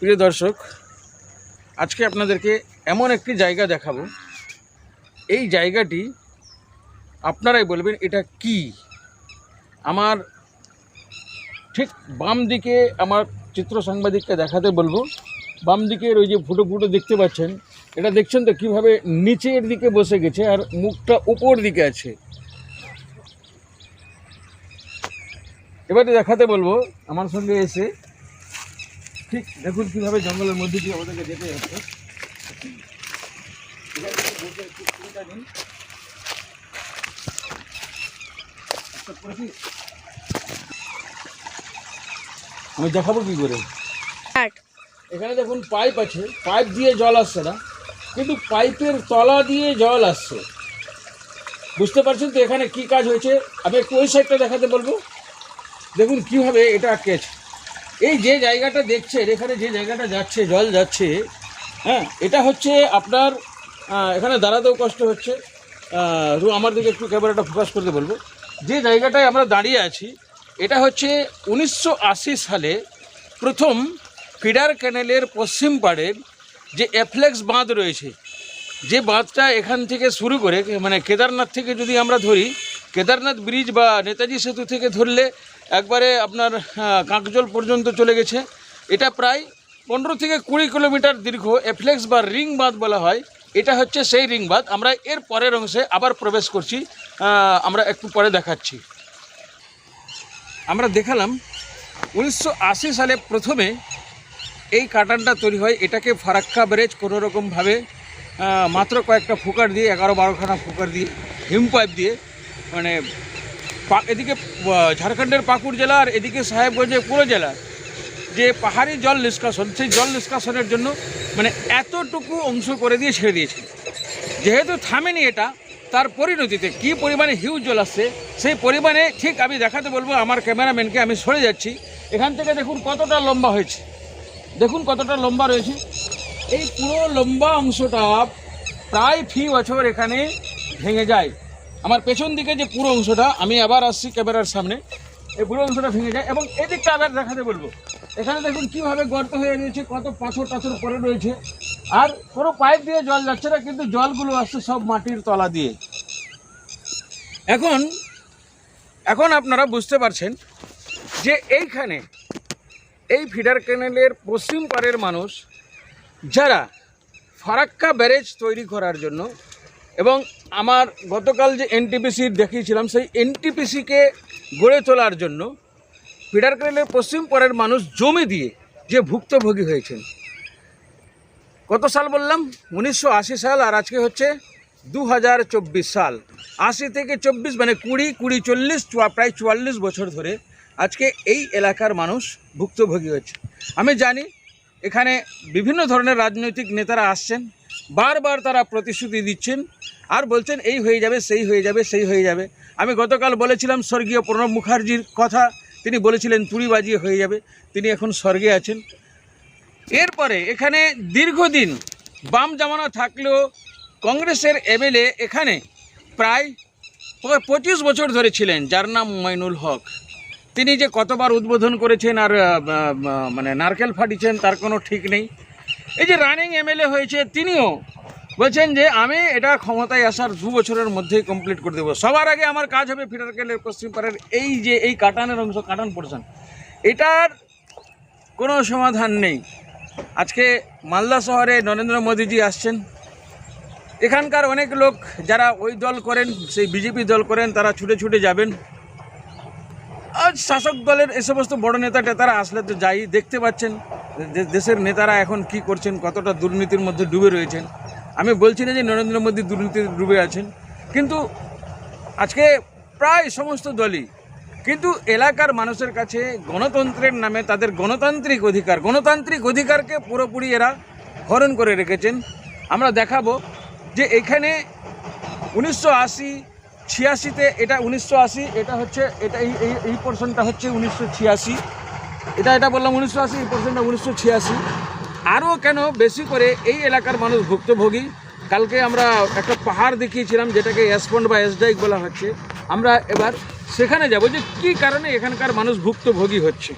প্রিয় দর্শক, আজকে আপনাদেরকে এমন একটি জায়গা দেখাবো। এই জায়গাটি আপনারাই বলবেন, এটা কি? আমার ঠিক বাম দিকে আমার চিত্র সাংবাদিককে দেখাতে বলব। বাম দিকের ওই যে ফুটো ফুটো দেখতে পাচ্ছেন, এটা দেখছেন তো কীভাবে নিচের দিকে বসে গেছে আর মুখটা উপর দিকে আছে। এবারে দেখাতে বলব, আমার সঙ্গে এসে ঠিক দেখুন কীভাবে জঙ্গলের মধ্যে দিয়ে আমাদেরকে যেতে হচ্ছে। আমি দেখাবো কি করে? এখানে দেখুন পাইপ আছে পাইপ দিয়ে জল আসছে না কিন্তু পাইপের তলা দিয়ে জল আসছে। বুঝতে পারছেন তো এখানে কি কাজ হয়েছে? আমি একটু ওই সাইডটা দেখাতে বলব। দেখুন কীভাবে এটা আটকে আছে এই যে জায়গাটা দেখছেন, এখানে যে জায়গাটা যাচ্ছে, জল যাচ্ছে হ্যাঁ এটা হচ্ছে আপনার এখানে দাঁড়াতেও কষ্ট হচ্ছে। রু আমার দিকে একটু ক্যামেরাটা ফোকাস করতে বলব। যে জায়গাটায় আমরা দাঁড়িয়ে আছি, এটা হচ্ছে উনিশশো আশি সালে প্রথম ফিডার ক্যানেলের পশ্চিম পাড়ের যে অ্যাফ্লেক্স বাঁধ রয়েছে। যে বাঁধটা এখান থেকে শুরু করে মানে কেদারনাথ থেকে যদি আমরা ধরি, কেদারনাথ ব্রিজ বা নেতাজি সেতু থেকে ধরলে একবারে আপনার কাকজল পর্যন্ত চলে গেছে। এটা প্রায় পনেরো থেকে কুড়ি কিলোমিটার দীর্ঘ এফ্লেক্স বা রিং বাঁধ বলা হয়। এটা হচ্ছে সেই রিং বাঁধ। আমরা এর পরের অংশে আবার প্রবেশ করছি। আমরা একটু পরে দেখাচ্ছি। আমরা দেখালাম উনিশশো আশি সালে প্রথমে এই কাটানটা তৈরি হয়। এটাকে ফারাক্কা ব্রেজ কোনো রকমভাবে মাত্র কয়েকটা ফুকার দিয়ে, এগারো বারোখানা ফুকার দিয়ে হিম পাইপ দিয়ে মানে এদিকে ঝাড়খণ্ডের পাকুড় জেলা আর এদিকে সাহেবগঞ্জের পুরো জেলা। যে পাহাড়ি জল নিষ্কাশন, সেই জল নিষ্কাশনের জন্য মানে এতটুকু অংশ করে দিয়ে ছেড়ে দিয়েছে। যেহেতু থামেনি এটা, তার পরিণতিতে কি পরিমাণে হিউজ জল আসছে, সেই পরিমাণে ঠিক আমি দেখাতে বলব, আমার ক্যামেরাম্যানকে আমি সরে যাচ্ছি। এখান থেকে দেখুন কতটা লম্বা হয়েছে। দেখুন কতটা লম্বা রয়েছে। এই পুরো লম্বা অংশটা প্রায় ফি বছর এখানে ভেঙে যায়। আমার পেছন দিকে যে পুরো অংশটা, আমি আবার আসছি ক্যামেরার সামনে। এই পুরো অংশটা ভেঙে যায় এবং এদিকটা আবার দেখাতে বলব। এখানে দেখুন কীভাবে গর্ত হয়ে রয়েছে, কত পাথর টাথর পরে রয়েছে। আর কোনো পাইপ দিয়ে জল যাচ্ছে না, কিন্তু জলগুলো আসছে সব মাটির তলা দিয়ে। এখন এখন আপনারা বুঝতে পারছেন যে এইখানে, এই ফিডার ক্যানেলের পশ্চিম পারের মানুষ যারা ফারাক্কা ব্যারেজ তৈরি করার জন্য এবং আমার গতকাল যে এনটিপিসি দেখিয়েছিলাম, সেই এনটিপিসিকে গড়ে তোলার জন্য ফিডার ক্যানেলের পশ্চিম পাড়ের মানুষ জমি দিয়ে যে ভুক্তভোগী হয়েছেন। কত সাল বললাম? উনিশশো আশি সাল আর আজকে হচ্ছে দু হাজার চব্বিশ সাল। আশি থেকে চব্বিশ মানে কুড়ি কুড়ি চল্লিশ প্রায় চুয়াল্লিশ বছর ধরে আজকে এই এলাকার মানুষ ভুক্তভোগী হচ্ছে আমি জানি এখানে বিভিন্ন ধরনের রাজনৈতিক নেতারা আসছেন, বারবার তারা প্রতিশ্রুতি দিচ্ছেন আর বলছেন, এই হয়ে যাবে, সেই হয়ে যাবে, সেই হয়ে যাবে। আমি গতকাল বলেছিলাম স্বর্গীয় প্রণব মুখার্জির কথা। তিনি বলেছিলেন, তুড়ি বাজিয়ে হয়ে যাবে। তিনি এখন স্বর্গে আছেন। এরপরে এখানে দীর্ঘদিন বাম জামানা থাকলেও কংগ্রেসের এমএলএ এখানে প্রায় পঁচিশ বছর ধরে ছিলেন, যার নাম মইনুল হক। তিনি যে কতবার উদ্বোধন করেছেন আর মানে নারকেল ফাটিয়েছেন, তার কোনো ঠিক নেই। এই যে রানিং এমএলএ হয়েছে, তিনিও বলছেন যে আমি এটা ক্ষমতায় আসার দু বছরের মধ্যেই কমপ্লিট করে দেবো। সবার আগে আমার কাজ হবে ফিটারকেলের পশ্চিম পাড়ের এই যে, এই কাটানের অংশ, কাটান পোর্শন এটার কোনো সমাধান নেই। আজকে মালদা শহরে নরেন্দ্র মোদীজি আসছেন। এখানকার অনেক লোক যারা ওই দল করেন, সেই বিজেপি দল করেন, তারা ছুটে ছুটে যাবেন। আর শাসক দলের এ সমস্ত বড় নেতা টেতারা আসলে তো যাই, দেখতে পাচ্ছেন। দেশের নেতারা এখন কি করছেন, কতটা দুর্নীতির মধ্যে ডুবে রয়েছেন। আমি বলছি না যে নরেন্দ্র মোদী দুর্নীতিতে ডুবে আছেন, কিন্তু আজকে প্রায় সমস্ত দলই, কিন্তু এলাকার মানুষের কাছে গণতন্ত্রের নামে তাদের গণতান্ত্রিক অধিকার, গণতান্ত্রিক অধিকারকে পুরোপুরি এরা হরণ করে রেখেছেন। আমরা দেখাবো যে এখানে উনিশশো আশি ছিয়াশিতে এটা উনিশশো আশি, এটা হচ্ছে, এটা এই এই পোর্শনটা হচ্ছে উনিশশো ছিয়াশি। এটা এটা বললাম উনিশশো আশি, এই পোর্শনটা উনিশশো ছিয়াশি। আরও কেন বেশি করে এই এলাকার মানুষ ভুক্তভোগী? কালকে আমরা একটা পাহাড় দেখিয়েছিলাম, যেটাকে এসপন্ড বা এসডাইক বলা হচ্ছে। আমরা এবার সেখানে যাব যে কি কারণে এখানকার মানুষ ভুক্তভোগী হচ্ছে।